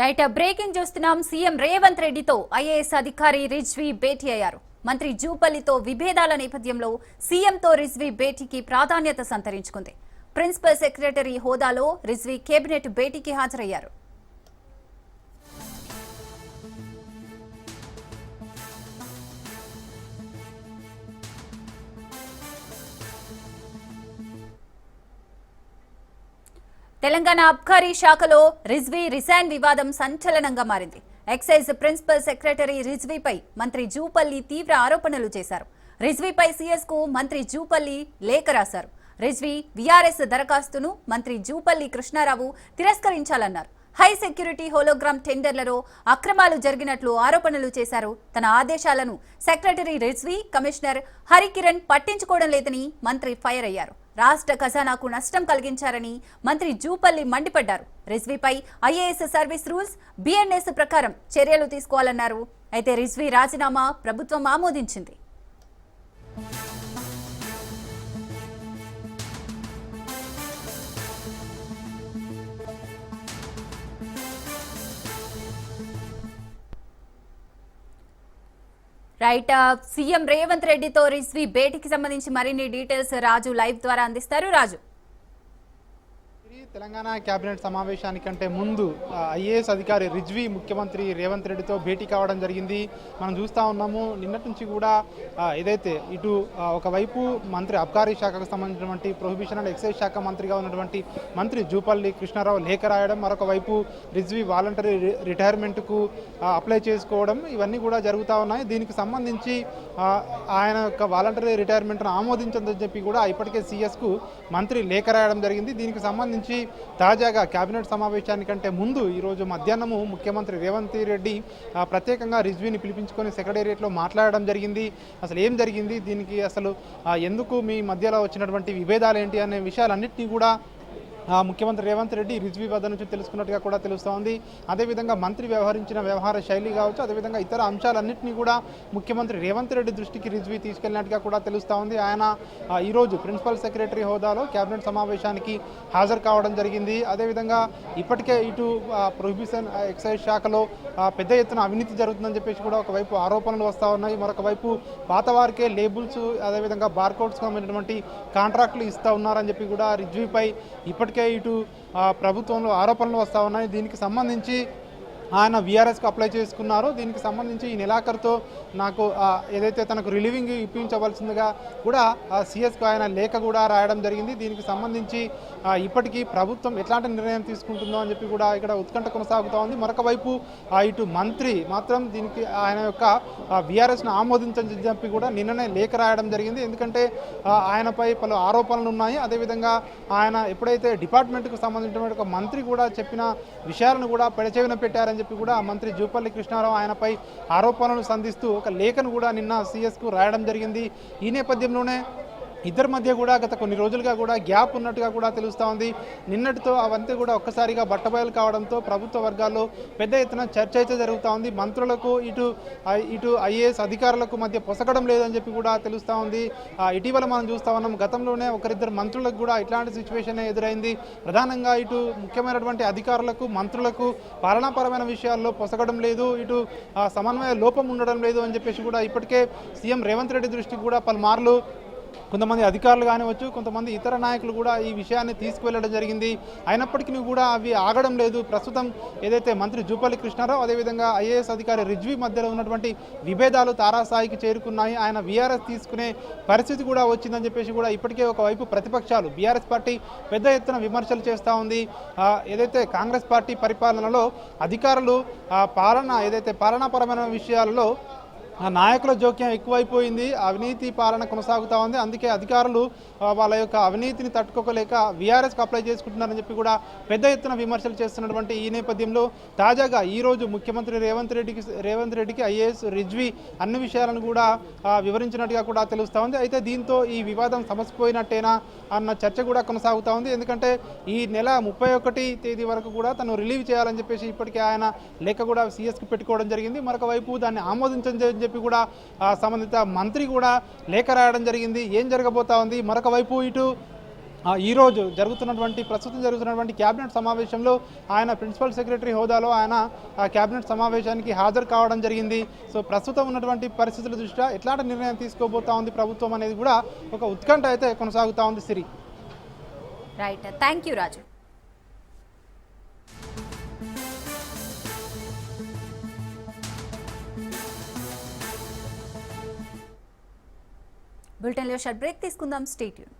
Right breaking చూస్తున్నాం CM Revanth రెడ్డితో IAS అధికారి రిజ్వీ భేటీ అయ్యారు. మంత్రి జూపల్లితో విభేదాల నేపథ్యంలో సీఎంతో రిజ్వీ భేటీకి ప్రాధాన్యత సంతరించుకుంది. ప్రిన్సిపల్ సెక్రటరీ హోదాలో రిజ్వీ కేబినెట్ భేటీకి హాజరయ్యారు. తెలంగాణ అబ్కారీ శాఖలో రిజ్వీ రిజైన్ వివాదం సంచలనంగా మారింది. ఎక్సైజ్ ప్రిన్సిపల్ సెక్రటరీ రిజ్వీపై మంత్రి జూపల్లి తీవ్ర ఆరోపణలు చేశారు. రిజ్వీపై సీఎస్కు మంత్రి జూపల్లి లేఖ రాశారు. రిజ్వీ వీఆర్ఎస్ దరఖాస్తును మంత్రి జూపల్లి కృష్ణారావు తిరస్కరించాలన్నారు. హై సెక్యూరిటీ హోలోగ్రామ్ టెండర్లలో అక్రమాలు జరిగినట్లు ఆరోపణలు చేశారు. తన ఆదేశాలను సెక్రటరీ రిజ్వీ కమిషనర్ హరికిరణ్ పట్టించుకోవడం లేదని మంత్రి ఫైర్ అయ్యారు. రాష్ట్ర ఖజానాకు నష్టం కలిగించారని మంత్రి జూపల్లి మండిపడ్డారు. రిజ్వీపై ఐఏఎస్ సర్వీస్ రూల్స్ బిఎన్ఎస్ ప్రకారం చర్యలు తీసుకోవాలన్నారు. అయితే రిజ్వీ రాజీనామా ప్రభుత్వం ఆమోదించింది. రైట్ సీఎం రేవంత్ రెడ్డితో రిజ్వీ భేటీకి సంబంధించి మరిన్ని డీటెయిల్స్ రాజు లైవ్ ద్వారా అందిస్తారు. రాజు. తెలంగాణ కేబినెట్ సమావేశానికంటే ముందు ఐఏఎస్ అధికారి రిజ్వీ ముఖ్యమంత్రి రేవంత్ రెడ్డితో భేటీ కావడం జరిగింది. మనం చూస్తూ ఉన్నాము నిన్నటి నుంచి కూడా ఏదైతే ఇటు ఒకవైపు మంత్రి అబ్కారీ శాఖకు సంబంధించినటువంటి ప్రొహిబిషన్ అండ్ ఎక్సైజ్ శాఖ మంత్రిగా ఉన్నటువంటి మంత్రి జూపల్లి కృష్ణారావు లేఖ రాయడం మరొక వైపు రిజ్వీ వాలంటరీ రిటైర్మెంట్కు అప్లై చేసుకోవడం ఇవన్నీ కూడా జరుగుతూ ఉన్నాయి. దీనికి సంబంధించి ఆయన యొక్క వాలంటరీ రిటైర్మెంట్ను ఆమోదించదని చెప్పి కూడా ఇప్పటికే సీఎస్కు మంత్రి లేఖ రాయడం జరిగింది. దీనికి సంబంధించి తాజాగా కేబినెట్ సమావేశానికంటే ముందు ఈరోజు మధ్యాహ్నము ముఖ్యమంత్రి రేవంత్ రెడ్డి ప్రత్యేకంగా రిజ్వీని పిలిపించుకొని సెక్రటేరియట్లో మాట్లాడడం జరిగింది. అసలు ఏం జరిగింది? దీనికి అసలు ఎందుకు మీ మధ్యలో వచ్చినటువంటి విభేదాలు ఏంటి? అనే విషయాలన్నింటినీ కూడా ముఖ్యమంత్రి రేవంత్ రెడ్డి రిజ్వీ వద్ద నుంచి తెలుసుకున్నట్టుగా కూడా తెలుస్తూ ఉంది. అదేవిధంగా మంత్రి వ్యవహరించిన వ్యవహార శైలి కావచ్చు అదేవిధంగా ఇతర అంశాలన్నింటినీ కూడా ముఖ్యమంత్రి రేవంత్ రెడ్డి దృష్టికి రిజ్వీ తీసుకెళ్ళినట్టుగా కూడా తెలుస్తూ ఉంది. ఆయన ఈరోజు ప్రిన్సిపల్ సెక్రటరీ హోదాలో కేబినెట్ సమావేశానికి హాజరు కావడం జరిగింది. అదేవిధంగా ఇప్పటికే ఇటు ప్రొహిబిషన్ ఎక్సైజ్ శాఖలో పెద్ద ఎత్తున అవినీతి జరుగుతుందని చెప్పేసి కూడా ఒకవైపు ఆరోపణలు వస్తూ ఉన్నాయి. మరొక వైపు పాత వారికే లేబుల్స్ అదేవిధంగా బార్కోడ్స్ సంబంధించినటువంటి కాంట్రాక్టులు ఇస్తూ ఉన్నారని చెప్పి కూడా రిజ్వీపై ఇప్పటికే ఇటు ఆ, ప్రభుత్వంలో ఆరోపణలు వస్తూ ఉన్నాయి. దీనికి సంబంధించి ఆయన వీఆర్ఎస్కి అప్లై చేసుకున్నారో దీనికి సంబంధించి ఈ నెలాఖరుతో నాకు ఏదైతే తనకు రిలీవింగ్ ఇప్పించవలసిందిగా కూడా సిఎస్కు ఆయన లేఖ కూడా రాయడం జరిగింది. దీనికి సంబంధించి ఇప్పటికీ ప్రభుత్వం ఎట్లాంటి నిర్ణయం తీసుకుంటుందో అని చెప్పి కూడా ఇక్కడ ఉత్కంఠ కొనసాగుతూ ఉంది. మరొక వైపు ఇటు మంత్రి మాత్రం దీనికి ఆయన యొక్క వీఆర్ఎస్ను ఆమోదించని చెప్పి కూడా నిన్ననే లేఖ రాయడం జరిగింది. ఎందుకంటే ఆయనపై పలు ఆరోపణలు ఉన్నాయి. అదేవిధంగా ఆయన ఎప్పుడైతే డిపార్ట్మెంట్కు సంబంధించిన ఒక మంత్రి కూడా చెప్పిన విషయాలను కూడా పెడచెవిన పెట్టారని చెప్పి కూడా మంత్రి జూపల్లి కృష్ణారావు ఆయనపై ఆరోపణలు సంధిస్తూ ఒక లేఖను కూడా నిన్న సిఎస్కు రాయడం జరిగింది. ఈ నేపథ్యంలోనే ఇద్దరి మధ్య కూడా గత కొన్ని రోజులుగా కూడా గ్యాప్ ఉన్నట్టుగా కూడా తెలుస్తూ ఉంది. నిన్నటితో అవంతా కూడా ఒక్కసారిగా బట్టబయలు కావడంతో ప్రభుత్వ వర్గాల్లో పెద్ద ఎత్తున చర్చ అయితే జరుగుతూ ఉంది. మంత్రులకు ఇటు ఇటు ఐఏఎస్ అధికారులకు మధ్య పొసగడం లేదని చెప్పి కూడా తెలుస్తూ ఉంది. ఇటీవల మనం చూస్తా ఉన్నాం గతంలోనే ఒకరిద్దరు మంత్రులకు కూడా ఇట్లాంటి సిచ్యువేషన్ ఎదురైంది. ప్రధానంగా ఇటు ముఖ్యమైనటువంటి అధికారులకు మంత్రులకు పాలనాపరమైన విషయాల్లో పొసగడం లేదు. ఇటు సమన్వయ లోపం ఉండడం లేదు అని చెప్పేసి కూడా ఇప్పటికే సీఎం రేవంత్ రెడ్డి దృష్టికి కూడా పలుమార్లు కొంతమంది అధికారులు కానివచ్చు కొంతమంది ఇతర నాయకులు కూడా ఈ విషయాన్ని తీసుకువెళ్ళడం జరిగింది. అయినప్పటికీ కూడా అవి ఆగడం లేదు. ప్రస్తుతం ఏదైతే మంత్రి జూపల్లి కృష్ణారావు అదేవిధంగా ఐఏఎస్ అధికారి రిజ్వీ మధ్యలో ఉన్నటువంటి విభేదాలు తారాస్థాయికి చేరుకున్నాయి. ఆయన వీఆర్ఎస్ తీసుకునే పరిస్థితి కూడా వచ్చిందని చెప్పేసి కూడా ఇప్పటికే ఒకవైపు ప్రతిపక్షాలు బీఆర్ఎస్ పార్టీ పెద్ద ఎత్తున విమర్శలు చేస్తూ ఉంది. ఏదైతే కాంగ్రెస్ పార్టీ పరిపాలనలో అధికారులు పాలన ఏదైతే పాలనాపరమైన విషయాలలో నాయకుల జోక్యం ఎక్కువైపోయింది అవినీతి పాలన కొనసాగుతూ ఉంది. అందుకే అధికారులు వాళ్ళ యొక్క అవినీతిని తట్టుకోలేక వీఆర్ఎస్కి అప్లై చేసుకుంటున్నారని చెప్పి కూడా పెద్ద ఎత్తున విమర్శలు చేస్తున్నటువంటి ఈ నేపథ్యంలో తాజాగా ఈ రోజు ముఖ్యమంత్రి రేవంత్ రెడ్డికి రేవంత్ రెడ్డికి ఐఏఎస్ రిజ్వీ అన్ని విషయాలను కూడా వివరించినట్టుగా కూడా తెలుస్తూ ఉంది. అయితే దీంతో ఈ వివాదం సమసిపోయినట్టేనా అన్న చర్చ కూడా కొనసాగుతూ ఉంది. ఎందుకంటే ఈ నెల ముప్పై ఒకటి తేదీ వరకు కూడా తను రిలీవ్ చేయాలని చెప్పేసి ఇప్పటికే ఆయన లేఖ కూడా సీఎస్కి పెట్టుకోవడం జరిగింది. మరొక వైపు దాన్ని ఆమోదించని చెప్పి కూడా సంబంధిత మంత్రి కూడా లేఖ రాయడం జరిగింది. ఏం జరగబోతా ఉంది? మరొక వైపు ఇటు ఈరోజు జరుగుతున్నటువంటి ప్రస్తుతం జరుగుతున్నటువంటి క్యాబినెట్ సమావేశంలో ఆయన ప్రిన్సిపల్ సెక్రటరీ హోదాలో ఆయన క్యాబినెట్ సమావేశానికి హాజరు కావడం జరిగింది. సో ప్రస్తుతం ఉన్నటువంటి పరిస్థితుల దృష్ట్యా ఎట్లాంటి నిర్ణయం తీసుకోబోతా ఉంది ప్రభుత్వం అనేది కూడా ఒక ఉత్కంఠ అయితే కొనసాగుతా ఉంది Siri. Right thank you Raju బులెటిన్లో షర్ట్ బ్రేక్ తీసుకుందాం. స్టేట్యూన్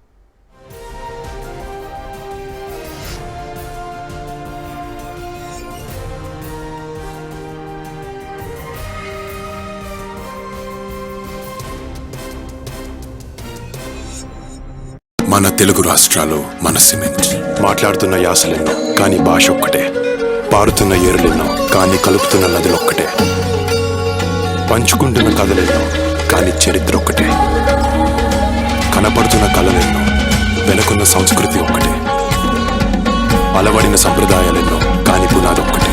మన తెలుగు రాష్ట్రాలు మన సిమెంట్. మాట్లాడుతున్న యాసలెన్నో కానీ భాష ఒక్కటే. పారుతున్న ఏరులెన్నో కానీ కలుపుతున్న నదులొక్కటే. పంచుకుంటున్న కథలెన్నో కానీ చరిత్ర ఒక్కటే. కనపడుతున్న కళలెన్నో వెనుకున్న సంస్కృతి ఒక్కటే. అలవడిన సంప్రదాయాలెన్నో కానీ పునాది ఒక్కటే.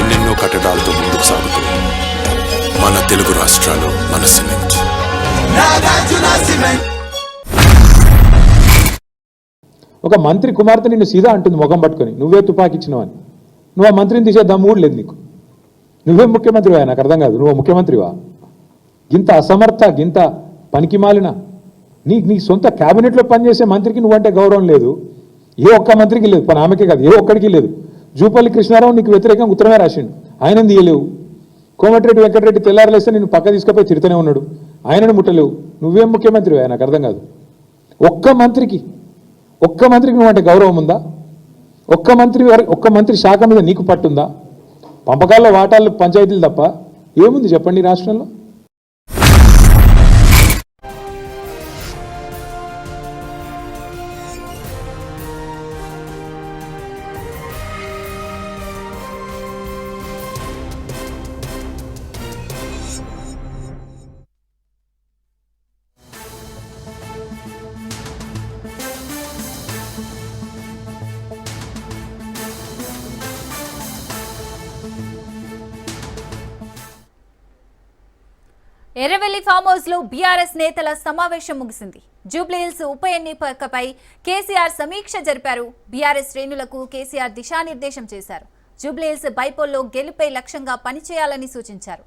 ఎన్నెన్నో కట్టడాలతో ముందుకు సాగుతుంది మన తెలుగు రాష్ట్రాలు మన సిమెంట్ ఒక మంత్రి కుమార్తె నిన్ను సీదా అంటుంది ముఖం పట్టుకొని. నువ్వే తుపాకిచ్చినావు అని. నువ్వు ఆ మంత్రిని తీసే దమ్ము లేదు నీకు. నువ్వే ముఖ్యమంత్రివా? నాకు అర్థం కాదు. నువ్వు ముఖ్యమంత్రివా? గింత అసమర్థ గింత పనికిమాలిన నీ నీ సొంత క్యాబినెట్లో పనిచేసే మంత్రికి నువ్వంటే గౌరవం లేదు. ఏ ఒక్క మంత్రికి లేదు. పని ఆమెకే కాదు. ఏ ఒక్కడికి లేదు. జూపల్లి కృష్ణారావు నీకు వ్యతిరేకంగా ఉత్తరమే రాసిండు. ఆయన తీయలేవు. కోమటిరెడ్డి వెంకటరెడ్డి తెల్లారలేస్తే నేను పక్క తీసుకుపోయి తిడుతూనే ఉన్నాడు. ఆయనను ముట్టలేవు. నువ్వేం ముఖ్యమంత్రి నాకు అర్థం కాదు. ఒక్క మంత్రికి ఒక్క మంత్రికి నువ్వంటే గౌరవం ఉందా? ఒక్క మంత్రి ఒక్క మంత్రి శాఖ మీద నీకు పట్టుందా? పంపకాల్లో వాటాలు పంచాయతీలు తప్ప ఏముంది చెప్పండి రాష్ట్రంలో? లో బీఆర్ఎస్ నేతల సమావేశం ముగిసింది. జూబ్లీహిల్స్ ఉప ఎన్నికపై కేసీఆర్ సమీక్ష జరిపారు. బీఆర్ఎస్ శ్రేణులకు కేసీఆర్ దిశానిర్దేశం చేశారు. జూబ్లీహిల్స్ బైపోల్లో గెలుపై లక్ష్యంగా పనిచేయాలని సూచించారు.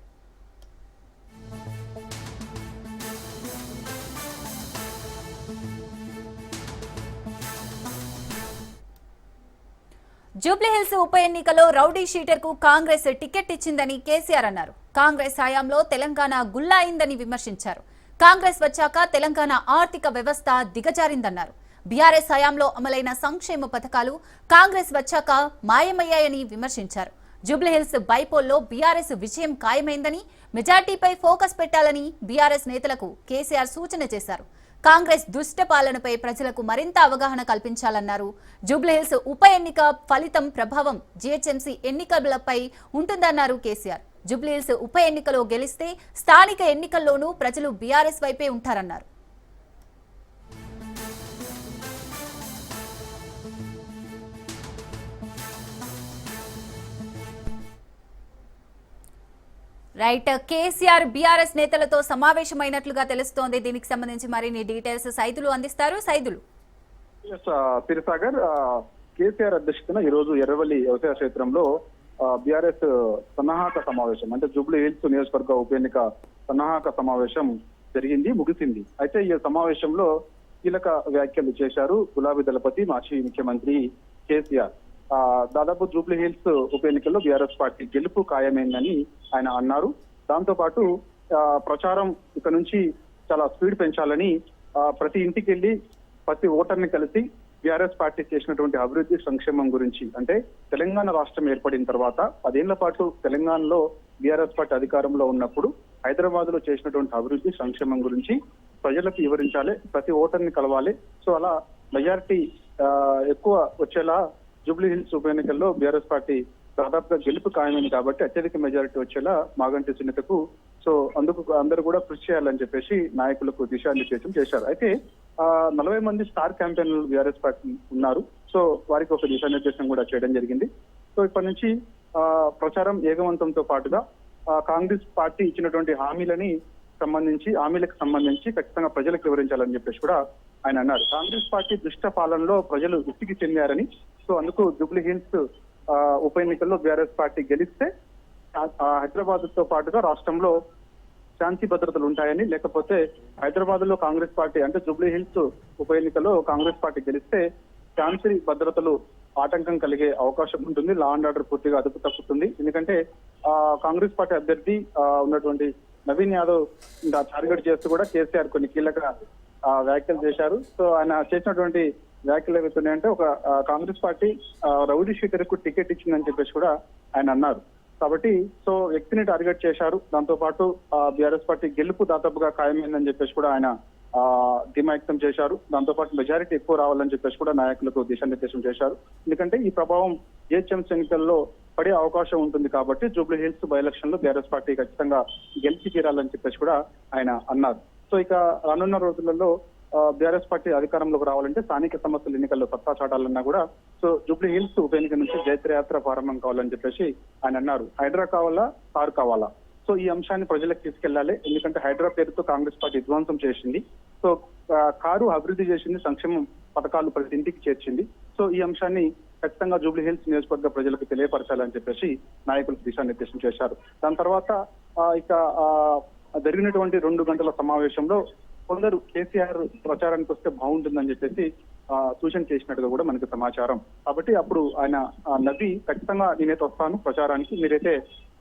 జూబ్లీహిల్స్ ఉప ఎన్నికలో రౌడీ షీటర్కు కాంగ్రెస్ టికెట్ ఇచ్చిందని కేసీఆర్ అన్నారు. కాంగ్రెస్ హయాంలో తెలంగాణ గుల్లాయిందని విమర్శించారు. కాంగ్రెస్ వచ్చాక తెలంగాణ ఆర్థిక వ్యవస్థ దిగజారిందన్నారు. బీఆర్ఎస్ హయాంలో అమలైన సంక్షేమ పథకాలు కాంగ్రెస్ వచ్చాక మాయమయ్యాయని విమర్శించారు. జూబ్లీహిల్స్ బైపోల్లో బీఆర్ఎస్ విజయం ఖాయమైందని మెజార్టీపై ఫోకస్ పెట్టాలని బీఆర్ఎస్ నేతలకు కేసీఆర్ సూచన చేశారు. కాంగ్రెస్ దుష్ట పాలనపై ప్రజలకు మరింత అవగాహన కల్పించాలన్నారు. జూబ్లీహిల్స్ ఉప ఎన్నిక ఫలితం ప్రభావం జీహెచ్ఎంసీ ఎన్నికలపై ఉంటుందన్నారు కేసీఆర్. జూబ్లీహిల్స్ ఉప ఎన్నికలో గెలిస్తే స్థానిక ఎన్నికల్లోనూ ప్రజలు బీఆర్ఎస్ వైపే ఉంటారన్నారు. రైట్ కేసీఆర్ బీఆర్ఎస్ నేతలతో సమావేశమైనట్లుగా తెలుస్తోంది. దీనికి సంబంధించి మరిన్ని డీటెయిల్స్ సైదులు అందిస్తారు. సైదులు. Uh, తిరుసాగర్ uh, కేసీఆర్ అధ్యక్షతన ఈ రోజు ఎర్రవల్లి వ్యవసాయ క్షేత్రంలో uh, బీఆర్ఎస్ సన్నాహక సమావేశం అంటే జూబ్లీ హిల్స్ నియోజకవర్గ ఉప ఎన్నిక సన్నాహక సమావేశం జరిగింది ముగిసింది. అయితే ఈ సమావేశంలో కీలక వ్యాఖ్యలు చేశారు గులాబీ దళపతి మాజీ ముఖ్యమంత్రి కేసీఆర్. దాదాపు జూబ్లీ హిల్స్ ఉప ఎన్నికల్లో బీఆర్ఎస్ పార్టీ గెలుపు ఖాయమైందని ఆయన అన్నారు. దాంతో పాటు ఆ, ప్రచారం ఇక నుంచి చాలా స్పీడ్ పెంచాలని ప్రతి ఇంటికి వెళ్ళి ప్రతి ఓటర్ని కలిసి బీఆర్ఎస్ పార్టీ చేసినటువంటి అభివృద్ధి సంక్షేమం గురించి అంటే తెలంగాణ రాష్ట్రం ఏర్పడిన తర్వాత పదేళ్ళ పాటు తెలంగాణలో బీఆర్ఎస్ పార్టీ అధికారంలో ఉన్నప్పుడు హైదరాబాద్లో చేసినటువంటి అభివృద్ధి సంక్షేమం గురించి ప్రజలకు వివరించాలి ప్రతి ఓటర్ని కలవాలి. సో అలా మెజారిటీ ఎక్కువ వచ్చేలా జూబ్లీ హిల్స్ ఉప ఎన్నికల్లో బీఆర్ఎస్ పార్టీ దాదాపుగా గెలుపు ఖాయమైంది కాబట్టి అత్యధిక మెజారిటీ వచ్చేలా మాగంటి సునీతకు సో అందుకు అందరూ కూడా కృషి చేయాలని చెప్పేసి నాయకులకు దిశానిర్దేశం చేశారు. అయితే ఆ నలభై మంది స్టార్ క్యాంపెయిన్లు బీఆర్ఎస్ పార్టీ ఉన్నారు. సో వారికి ఒక దిశానిర్దేశం కూడా చేయడం జరిగింది. సో ఇప్పటి నుంచి ఆ ప్రచారం ఏగవంతంతో పాటుగా ఆ కాంగ్రెస్ పార్టీ ఇచ్చినటువంటి హామీలని సంబంధించి హామీలకు సంబంధించి ఖచ్చితంగా ప్రజలకు వివరించాలని చెప్పేసి కూడా ఆయన అన్నారు. కాంగ్రెస్ పార్టీ దుష్ట పాలనలో ప్రజలు విసిగి చెందారని సో అందుకు జూబ్లీ హిల్స్ ఆ, ఉప ఎన్నికల్లో బీఆర్ఎస్ పార్టీ గెలిస్తే హైదరాబాద్తో పాటుగా రాష్ట్రంలో శాంతి భద్రతలు ఉంటాయని లేకపోతే హైదరాబాద్లో కాంగ్రెస్ పార్టీ అంటే జూబ్లీ హిల్స్ ఉప ఎన్నికలో కాంగ్రెస్ పార్టీ గెలిస్తే శాంతి భద్రతలు ఆటంకం కలిగే అవకాశం ఉంటుంది లా అండ్ ఆర్డర్ పూర్తిగా అదుపు తప్పుతుంది. ఎందుకంటే ఆ కాంగ్రెస్ పార్టీ అభ్యర్థి ఉన్నటువంటి నవీన్ యాదవ్ ఇంకా టార్గెట్ చేస్తూ కూడా కేసీఆర్ కొన్ని కీలక ఆ, వ్యాఖ్యలు చేశారు. సో ఆయన చేసినటువంటి వ్యాఖ్యలు ఏమవుతున్నాయంటే ఒక కాంగ్రెస్ పార్టీ రౌడీ షీటర్కు టికెట్ ఇచ్చిందని చెప్పేసి కూడా ఆయన అన్నారు. కాబట్టి సో వ్యక్తిని టార్గెట్ చేశారు. దాంతో పాటు బీఆర్ఎస్ పార్టీ గెలుపు దాదాపుగా ఖాయమైందని చెప్పేసి కూడా ఆయన ఆ, ధీమా వ్యక్తం చేశారు. దాంతో పాటు మెజారిటీ ఎక్కువ రావాలని చెప్పేసి కూడా నాయకులకు దిశానిర్దేశం చేశారు. ఎందుకంటే ఈ ప్రభావం జిహెచ్ఎంసీ ఎన్నికల్లో పడే అవకాశం ఉంటుంది కాబట్టి జూబ్లీ హిల్స్ బై ఎలక్షన్లో బీఆర్ఎస్ పార్టీ ఖచ్చితంగా గెలిచి తీరాలని చెప్పేసి కూడా ఆయన అన్నారు. సో ఇక రానున్న రోజులలో బీఆర్ఎస్ పార్టీ అధికారంలోకి రావాలంటే స్థానిక సంస్థల ఎన్నికల్లో సత్తా చాటాలన్నా కూడా సో జూబ్లీ హిల్స్ ఉప ఎన్నిక నుంచి జైత్రయాత్ర ప్రారంభం కావాలని చెప్పేసి ఆయన అన్నారు. హైడ్రా కావాలా కారు కావాలా? సో ఈ అంశాన్ని ప్రజలకు తీసుకెళ్ళాలి. ఎందుకంటే హైడ్రా పేరుతో కాంగ్రెస్ పార్టీ విధ్వంసం చేసింది. సో కారు అభివృద్ధి చేసింది సంక్షేమం పథకాలు ప్రతి ఇంటికి చేర్చింది. సో ఈ అంశాన్ని ఖచ్చితంగా జూబ్లీ హిల్స్ నియోజకవర్గ ప్రజలకు తెలియపరచాలని చెప్పేసి నాయకులకు దిశానిర్దేశం చేశారు. దాని తర్వాత ఆ, ఇక ఆ, జరిగినటువంటి రెండు గంటల సమావేశంలో కొందరు కేసీఆర్ ప్రచారానికి వస్తే బాగుంటుందని చెప్పేసి సూచన చేసినట్టుగా కూడా మనకి సమాచారం. కాబట్టి అప్పుడు ఆయన ఆ, ఖచ్చితంగా నేనైతే వస్తాను ప్రచారానికి మీరైతే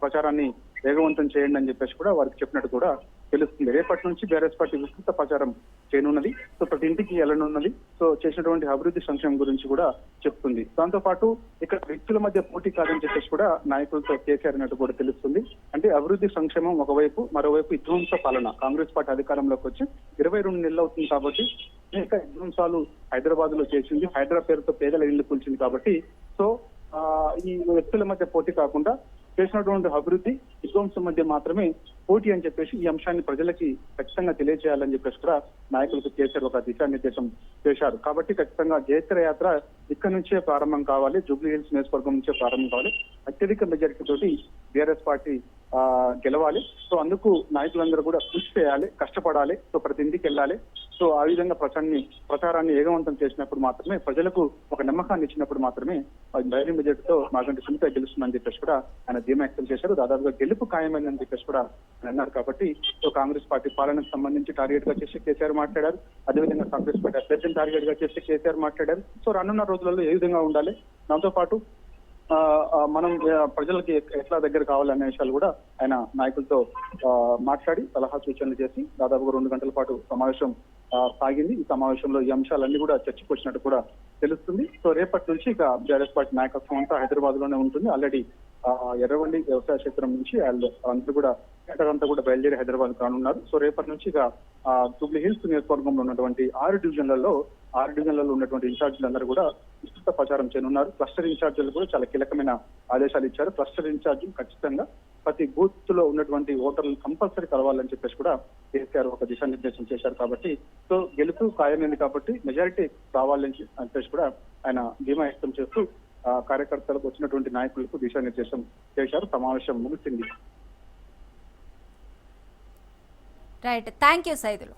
ప్రచారాన్ని వేగవంతం చేయండి అని చెప్పేసి కూడా వారికి చెప్పినట్టు కూడా తెలుస్తుంది. రేపటి నుంచి బీఆర్ఎస్ పార్టీ విస్తృత ప్రచారం చేయనున్నది. సో ప్రతి ఇంటికి వెళ్ళనున్నది. సో చేసినటువంటి అభివృద్ధి సంక్షేమం గురించి కూడా చెప్తుంది. దాంతో పాటు ఇక్కడ వ్యక్తుల మధ్య పోటీ కాదని చెప్పేసి కూడా నాయకులతో కేసీఆర్ అన్నట్టు కూడా తెలుస్తుంది. అంటే అభివృద్ధి సంక్షేమం ఒకవైపు మరోవైపు విధ్వంస పాలన. కాంగ్రెస్ పార్టీ అధికారంలోకి వచ్చి ఇరవై రెండు నెలలు అవుతుంది కాబట్టి అనేక విధ్వంసాలు హైదరాబాద్లో చేసింది. హైదరాబాద్ పేరుతో పేదల ఇల్లు కూల్చింది కాబట్టి. సో ఆ, ఈ వ్యక్తుల మధ్య పోటీ కాకుండా చేసినటువంటి అభివృద్ధి విధ్వంసం మధ్య మాత్రమే పోటీ అని చెప్పేసి ఈ అంశాన్ని ప్రజలకి ఖచ్చితంగా తెలియజేయాలని చెప్పేసి కూడా నాయకులకు చేశారు ఒక దిశానిర్దేశం చేశారు. కాబట్టి ఖచ్చితంగా జయత్ర యాత్ర ఇక్కడ నుంచే ప్రారంభం కావాలి జూబ్లీ హిల్స్ నియోజకవర్గం నుంచే ప్రారంభం కావాలి. అత్యధిక మెజారిటీ తోటి బీఆర్ఎస్ పార్టీ గెలవాలి. సో అందుకు నాయకులందరూ కూడా కృషి చేయాలి కష్టపడాలి సో ప్రతి ఇంటికి వెళ్ళాలి. సో ఆ విధంగా ప్రచారాన్ని ప్రచారాన్ని వేగవంతం చేసినప్పుడు మాత్రమే ప్రజలకు ఒక నమ్మకాన్ని ఇచ్చినప్పుడు మాత్రమే ధైర్యం తో మాకంటే సుమిత గెలుస్తుందని చెప్పేసి కూడా ఆయన ధీమా వ్యక్తం చేశారు. దాదాపుగా గెలుపు ఖాయమైందని చెప్పేసి కూడా ఆయన అన్నారు కాబట్టి సో కాంగ్రెస్ పార్టీ పాలనకు సంబంధించి టార్గెట్గా చేసి కేసీఆర్ మాట్లాడారు. అదేవిధంగా కాంగ్రెస్ పార్టీ అభ్యర్థిని టార్గెట్గా చేసి కేసీఆర్ మాట్లాడారు. సో రానున్న రోజులలో ఏ విధంగా ఉండాలి? దాంతో పాటు మనం ప్రజలకి ఎట్లా దగ్గర కావాలనే విషయాలు కూడా ఆయన నాయకులతో ఆ, మాట్లాడి సలహా సూచనలు చేసి దాదాపుగా రెండు గంటల పాటు సమావేశం సాగింది. ఈ సమావేశంలో ఈ అంశాలన్నీ కూడా చర్చకు వచ్చినట్టు కూడా తెలుస్తుంది. సో రేపటి నుంచి ఇక బీఆర్ఎస్ పార్టీ నాయకత్వం అంతా హైదరాబాద్లోనే ఉంటుంది. ఆల్రెడీ ఎర్రవల్లి వ్యవసాయ క్షేత్రం నుంచి వాళ్ళు అందరూ కూడా అంతా కూడా బయలుదేరి హైదరాబాద్ కానున్నారు సో రేపటి నుంచి ఇక ఆ, జూబ్లీ హిల్స్ నియోజకవర్గంలో ఉన్నటువంటి ఆరు డివిజన్లలో ఆరు డివిజన్లలో ఉన్నటువంటి ఇన్ఛార్జీలందరూ కూడా విస్తృత ప్రచారం చేయనున్నారు. క్లస్టర్ ఇన్ఛార్జీలు కూడా చాలా కీలకమైన ఆదేశాలు ఇచ్చారు. క్లస్టర్ ఇన్ఛార్జీ ఖచ్చితంగా ప్రతి బూత్లో ఉన్నటువంటి ఓటర్లు కంపల్సరీ కలవాలని చెప్పేసి కూడా కేసీఆర్ ఒక దిశానిర్దేశం చేశారు కాబట్టి సో గెలుపు ఖాయమైంది కాబట్టి మెజారిటీ రావాలని చెప్పేసి కూడా ఆయన ధీమా వ్యక్తం చేస్తూ ఆ, కార్యకర్తలకు వచ్చినటువంటి నాయకులకు దిశానిర్దేశం చేశారు. సమావేశం ముగిసింది. రైట్ థ్యాంక్ యూ సైదులు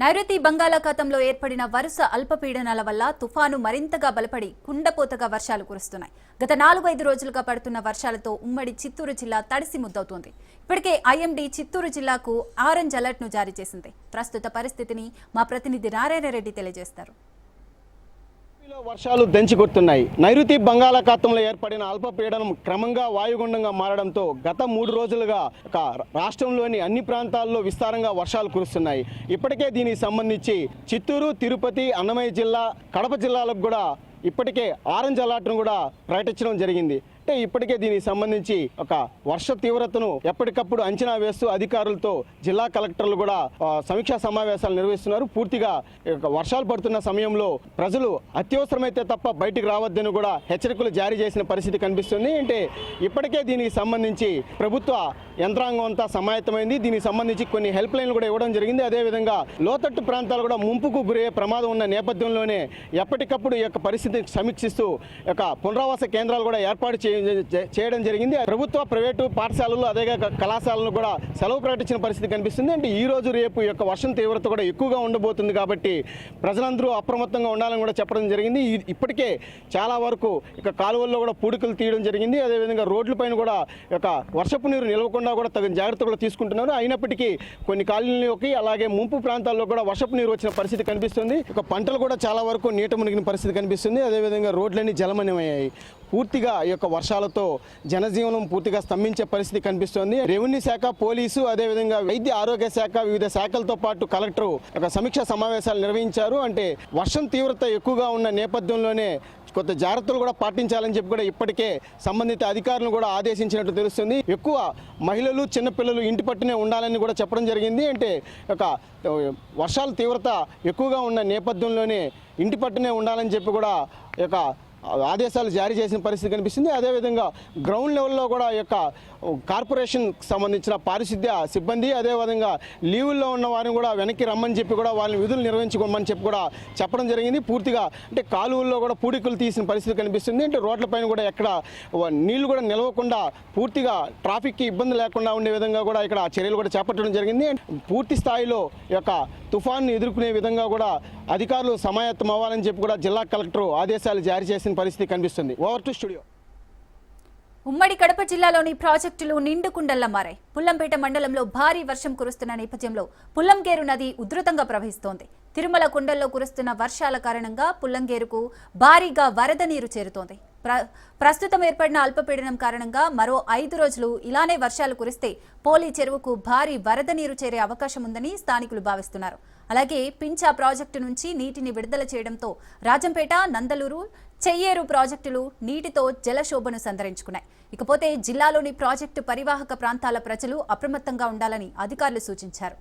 నైరుతి బంగాళాఖాతంలో ఏర్పడిన వరుస అల్పపీడనాల వల్ల తుఫాను మరింతగా బలపడి కుండపోతగా వర్షాలు కురుస్తున్నాయి. గత నాలుగైదు రోజులుగా పడుతున్న వర్షాలతో ఉమ్మడి చిత్తూరు జిల్లా తడిసి ముద్దవుతోంది. ఇప్పటికే ఐఎండీ చిత్తూరు జిల్లాకు ఆరెంజ్ అలర్ట్ను జారీ చేసింది. ప్రస్తుత పరిస్థితిని మా ప్రతినిధి నారాయణ రెడ్డి తెలియజేస్తారు. ఏపీలో వర్షాలు దంచి కొడుతున్నాయి. నైరుతి బంగాళాఖాతంలో ఏర్పడిన అల్పపీడనం క్రమంగా వాయుగుండంగా మారడంతో గత మూడు రోజులుగా రాష్ట్రంలోని అన్ని ప్రాంతాల్లో విస్తారంగా వర్షాలు కురుస్తున్నాయి. ఇప్పటికే దీనికి సంబంధించి చిత్తూరు తిరుపతి అన్నమయ్య జిల్లా కడప జిల్లాలకు కూడా ఇప్పటికే ఆరెంజ్ అలర్ట్ను కూడా ప్రకటించడం జరిగింది. అంటే ఇప్పటికే దీనికి సంబంధించి ఒక వర్ష తీవ్రతను ఎప్పటికప్పుడు అంచనా వేస్తూ అధికారులతో జిల్లా కలెక్టర్లు కూడా సమీక్షా సమావేశాలు నిర్వహిస్తున్నారు. పూర్తిగా వర్షాలు పడుతున్న సమయంలో ప్రజలు అత్యవసరమైతే తప్ప బయటికి రావద్దని కూడా హెచ్చరికలు జారీ చేసిన పరిస్థితి కనిపిస్తుంది. అంటే ఇప్పటికే దీనికి సంబంధించి ప్రభుత్వ యంత్రాంగం అంతా సమాయత్తమైంది. దీనికి సంబంధించి కొన్ని హెల్ప్ లైన్లు కూడా ఇవ్వడం జరిగింది. అదేవిధంగా లోతట్టు ప్రాంతాలు కూడా ముంపుకు గురయ్యే ప్రమాదం ఉన్న నేపథ్యంలోనే ఎప్పటికప్పుడు ఈ యొక్క పరిస్థితిని సమీక్షిస్తూ యొక్క పునరావాస కేంద్రాలు కూడా ఏర్పాటు చేయాలి చేయడం జరిగింది. ప్రభుత్వ ప్రైవేటు పాఠశాలలు అదే కళాశాలను కూడా సెలవు ప్రకటించిన పరిస్థితి కనిపిస్తుంది. అంటే ఈ రోజు రేపు యొక్క వర్షం తీవ్రత కూడా ఎక్కువగా ఉండబోతుంది కాబట్టి ప్రజలందరూ అప్రమత్తంగా ఉండాలని కూడా చెప్పడం జరిగింది. ఇప్పటికే చాలా వరకు ఇక కాలువల్లో కూడా పూడికలు తీయడం జరిగింది. అదేవిధంగా రోడ్లపైన కూడా ఒక యొక్క వర్షపు నీరు నిలవకుండా కూడా తగిన జాగ్రత్త కూడా తీసుకుంటున్నారు. అయినప్పటికీ కొన్ని కాలనీలోకి అలాగే ముంపు ప్రాంతాల్లో కూడా వర్షపు నీరు వచ్చిన పరిస్థితి కనిపిస్తుంది. ఇక పంటలు కూడా చాలా వరకు నీట మునిగిన పరిస్థితి కనిపిస్తుంది. అదేవిధంగా రోడ్లన్నీ జలమయమయ్యాయి. పూర్తిగా ఈ యొక్క వర్షాలతో జనజీవనం పూర్తిగా స్తంభించే పరిస్థితి కనిపిస్తోంది. రెవెన్యూ శాఖ పోలీసు అదేవిధంగా వైద్య ఆరోగ్య శాఖ వివిధ శాఖలతో పాటు కలెక్టర్ ఒక సమీక్ష సమావేశాలు నిర్వహించారు. అంటే వర్షం తీవ్రత ఎక్కువగా ఉన్న నేపథ్యంలోనే కొంత జాగ్రత్తలు కూడా పాటించాలని చెప్పి కూడా ఇప్పటికే సంబంధిత అధికారులను కూడా ఆదేశించినట్టు తెలుస్తుంది. ఎక్కువ మహిళలు చిన్నపిల్లలు ఇంటి పట్టునే ఉండాలని కూడా చెప్పడం జరిగింది. అంటే ఒక వర్షాల తీవ్రత ఎక్కువగా ఉన్న నేపథ్యంలోనే ఇంటి పట్టునే ఉండాలని చెప్పి కూడా ఈ యొక్క ఆదేశాలు జారీ చేసిన పరిస్థితి కనిపిస్తుంది. అదేవిధంగా గ్రౌండ్ లెవెల్లో కూడా యొక్క కార్పొరేషన్ సంబంధించిన పారిశుద్ధ్య సిబ్బంది అదేవిధంగా లీవుల్లో ఉన్న వారిని కూడా వెనక్కి రమ్మని చెప్పి కూడా వాళ్ళని విధులు నిర్వహించుకోమని చెప్పి కూడా చెప్పడం జరిగింది. పూర్తిగా అంటే కాలువల్లో కూడా పూడికలు తీసిన పరిస్థితి కనిపిస్తుంది. అంటే రోడ్లపైన కూడా ఎక్కడ నీళ్ళు కూడా నిలవకుండా పూర్తిగా ట్రాఫిక్కి ఇబ్బంది లేకుండా ఉండే విధంగా కూడా ఇక్కడ చర్యలు కూడా చేపట్టడం జరిగింది. పూర్తి స్థాయిలో యొక్క తుఫాన్ను ఎదుర్కొనే విధంగా కూడా అధికారులు సమాయత్తం అవ్వాలని చెప్పి కూడా జిల్లా కలెక్టర్ ఆదేశాలు జారీ చేసిన పరిస్థితి కనిపిస్తుంది. ఓవర్ టు స్టూడియో ఉమ్మడి కడప జిల్లాలోని ప్రాజెక్టులు నిండుకుండల్ల మారాయి. పుల్లంపేట మండలంలో భారీ వర్షం కురుస్తున్న నేపథ్యంలో పుల్లంగేరు నది ఉధృతంగా ప్రవహిస్తోంది. తిరుమల కొండల్లో కురుస్తున్న వర్షాల కారణంగా పుల్లంగేరుకు భారీగా వరద నీరు చేరుతోంది. ప్ర ప్రస్తుతం ఏర్పడిన అల్పపీడనం కారణంగా మరో ఐదు రోజులు ఇలానే వర్షాలు కురిస్తే పోలీ చెరువుకు భారీ వరద నీరు చేరే అవకాశం ఉందని స్థానికులు భావిస్తున్నారు. అలాగే పించా ప్రాజెక్టు నుంచి నీటిని విడుదల చేయడంతో రాజంపేట నందలూరు చెయ్యేరు ప్రాజెక్టులు నీటితో జలశోభను సంతరించుకున్నాయి. ఇకపోతే జిల్లాలోని ప్రాజెక్టు పరివాహక ప్రాంతాల ప్రజలు అప్రమత్తంగా ఉండాలని అధికారులు సూచించారు.